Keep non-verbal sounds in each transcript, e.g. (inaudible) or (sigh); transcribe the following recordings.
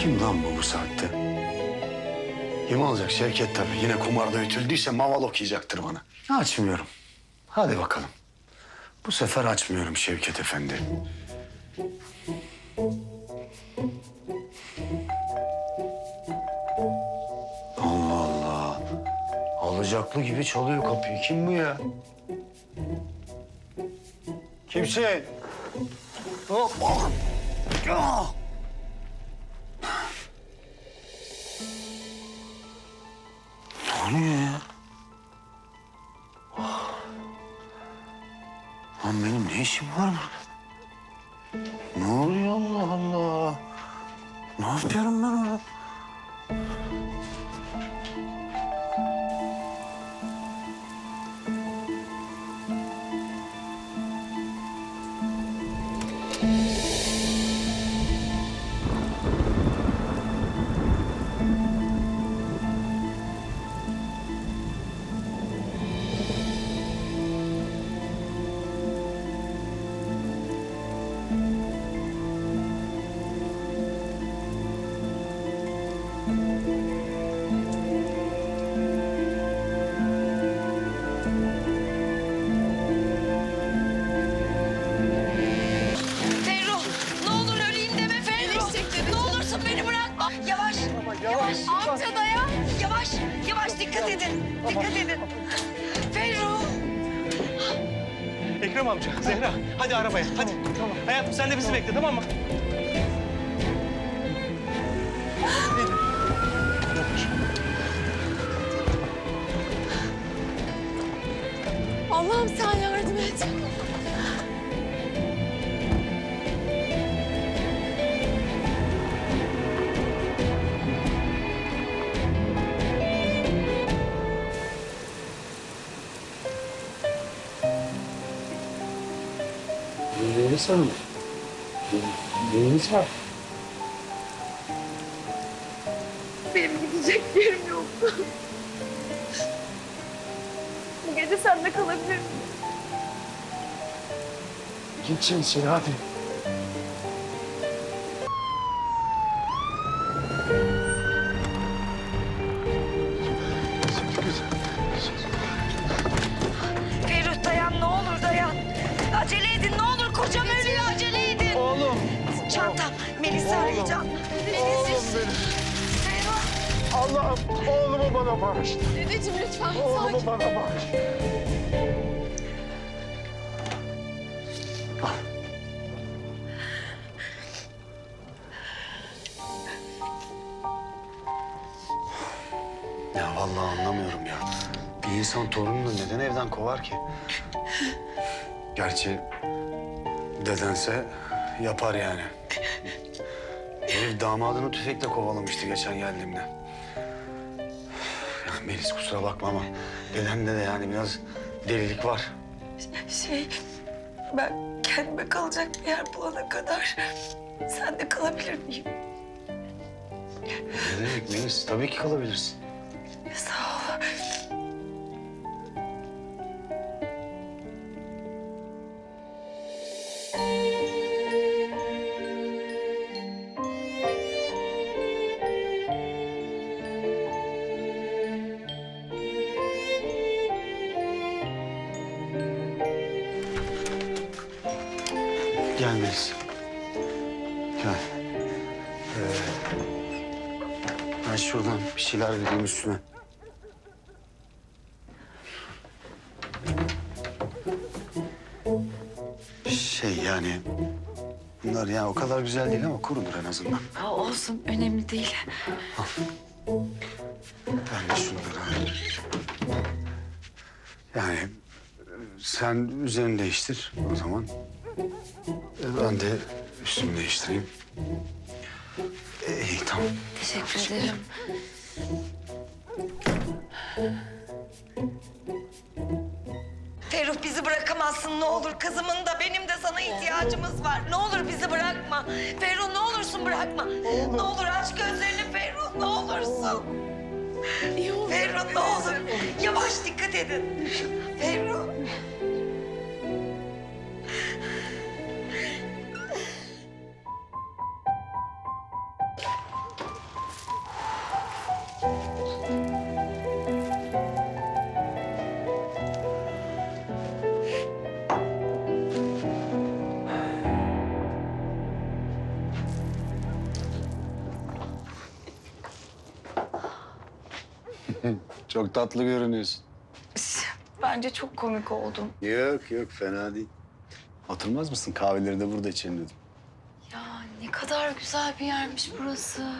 Kim lan bu bu saatte? Kim olacak Şevket tabii. Yine kumarda ütüldüyse maval okuyacaktır bana. Açmıyorum. Hadi bakalım. Bu sefer açmıyorum Şevket Efendi. Allah Allah. Alacaklı gibi çalıyor kapıyı. Kim bu ya? Kimsin? Hop. ah! Ah! İşim var burada? Arabaya hadi. Tamam. Hayatım sen de bizi bekle tamam mı? Allah'ım sen yardım et. Neyiniz var mı? Neyiniz var? Benim gidecek yerim yoktu. Bu gece sende kalabilir miyim? Git sen sen hadi. Melis'i arayacağım. Melis. Ferruh. Allah'ım oğlumu bana bağışla. Dedeciğim lütfen Oğlumu bana bağışla. Ya vallahi anlamıyorum ya. Bir insan torununu neden evden kovar ki? Gerçi dedense yapar yani. Herif damadını tüfekle kovalamıştı geçen geldiğimde. Ya Melis kusura bakma ama dedemde de yani biraz delilik var. Şey ben kendime kalacak bir yer bulana kadar sen de kalabilir miyim? Ne demek Melis? Tabii ki kalabilirsin. Sağ ol. Gel Melis. Gel. Ee, ben şuradan bir şeyler vereyim üstüne. Şey yani... Bunlar ya o kadar güzel değil ama kurudur en azından. Aa, olsun önemli değil. Ben de şunları. Yani sen üzerini değiştir o zaman. Ben de üstümü değiştireyim. E, iyi tamam. Teşekkür ederim. Ferruh bizi bırakamazsın ne olur. Kızımın da benim de sana ihtiyacımız var. Ne olur bizi bırakma. Ferruh ne olursun bırakma. Ne olur aç gözlerini Ferruh ne olursun. Ferruh ne olur. Yavaş dikkat edin. Ferruh. (laughs) Çok tatlı görünüyorsun. Bence çok komik oldum. Yok yok fena değil. Oturmaz mısın? Kahveleri de burada içelim dedim. Ya ne kadar güzel bir yermiş burası.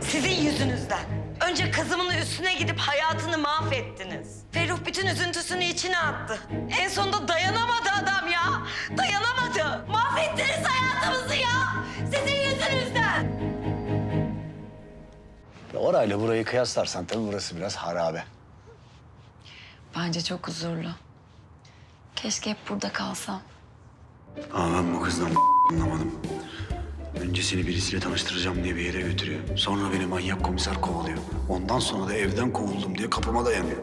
Sizin yüzünüzden. Önce kızımın üstüne gidip hayatını mahvettiniz. Ferruh bütün üzüntüsünü içine attı. En sonunda dayanamadı adam ya. Dayanamadı. Mahvettiniz hayatımızı ya. Sizin yüzünüzden. Orayla burayı kıyaslarsan tabii burası biraz harabe. Bence çok huzurlu. Keşke hep burada kalsam. Ama ben bu kızdan anlamadım. Önce seni birisiyle tanıştıracağım diye bir yere götürüyor. Sonra beni manyak komiser kovalıyor. Ondan sonra da evden kovuldum diye kapıma dayanıyor.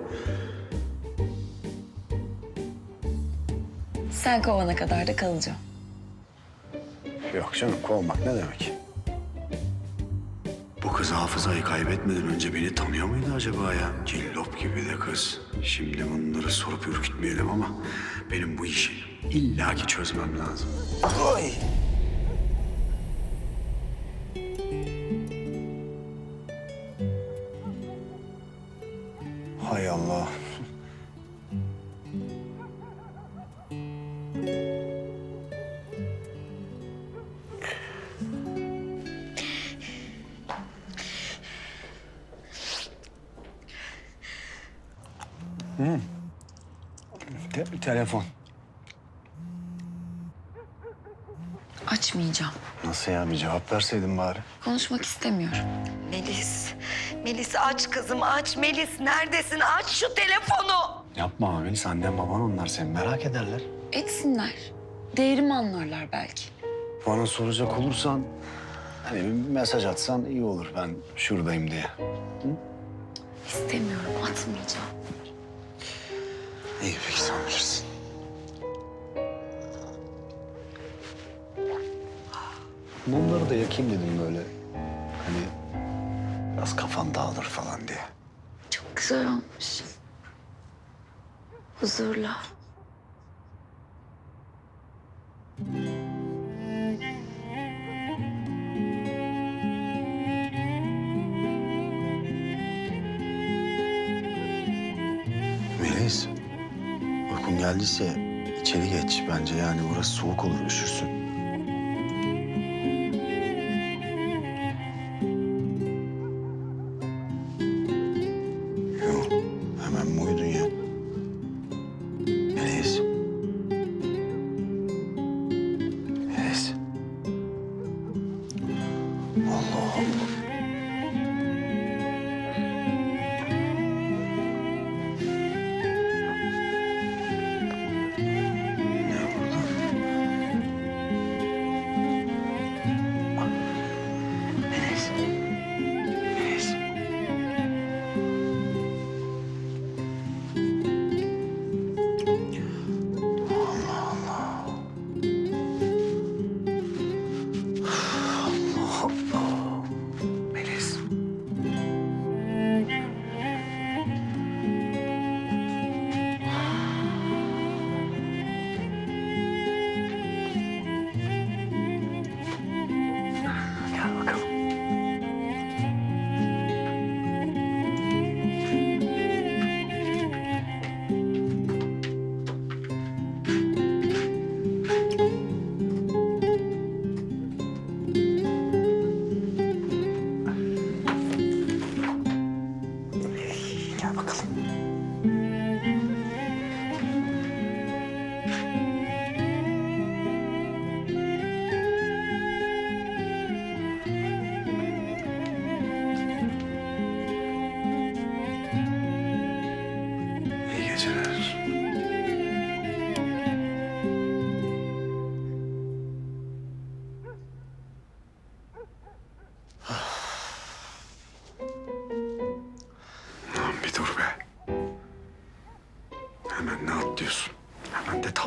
Sen kovana kadar da kalacağım. Yok canım kovmak ne demek? Kız hafızayı kaybetmeden önce beni tanıyor muydu acaba ya? Cillop gibi de kız. Şimdi bunları sorup ürkütmeyelim ama benim bu işi illaki çözmem lazım. Oy! Te- telefon. Açmayacağım. Nasıl ya bir cevap verseydin bari. Konuşmak istemiyorum. Melis, Melis aç kızım aç. Melis neredesin? Aç şu telefonu. Yapma Melis annen baban onlar seni merak ederler. Etsinler. Değerimi anlarlar belki. Bana soracak olursan hani bir mesaj atsan iyi olur ben şuradayım diye. İstemiyorum, atmayacağım. İyi peki sen bilirsin. Mumları da yakayım dedim böyle. Hani biraz kafan dağılır falan diye. Çok güzel olmuş. Huzurlu. Geldiyse içeri geç bence yani burası soğuk olur üşürsün. Yok, hemen mi uyudun ya?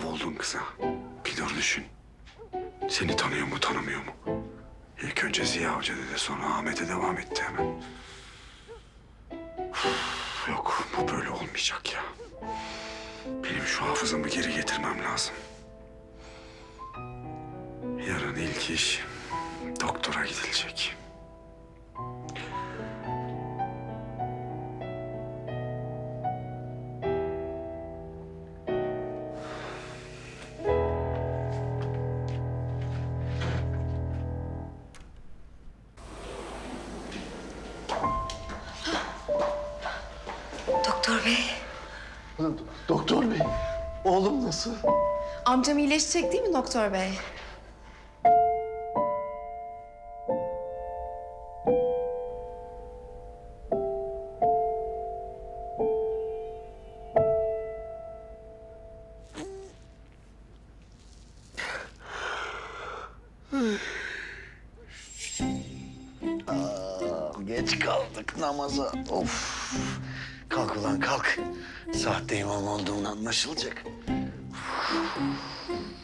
Tav oldun kıza. Bir dur düşün. Seni tanıyor mu tanımıyor mu? İlk önce Ziya Hoca dedi sonra Ahmet'e devam etti hemen. Üf, Yok bu böyle olmayacak ya. Benim şu hafızamı geri getirmem lazım. Yarın ilk iş doktora gidilecek. Nasıl? Amcam iyileşecek değil mi doktor bey? Geç kaldık namaza. Of. Kalk ulan kalk. Sahte imam olduğun anlaşılacak. Thank you.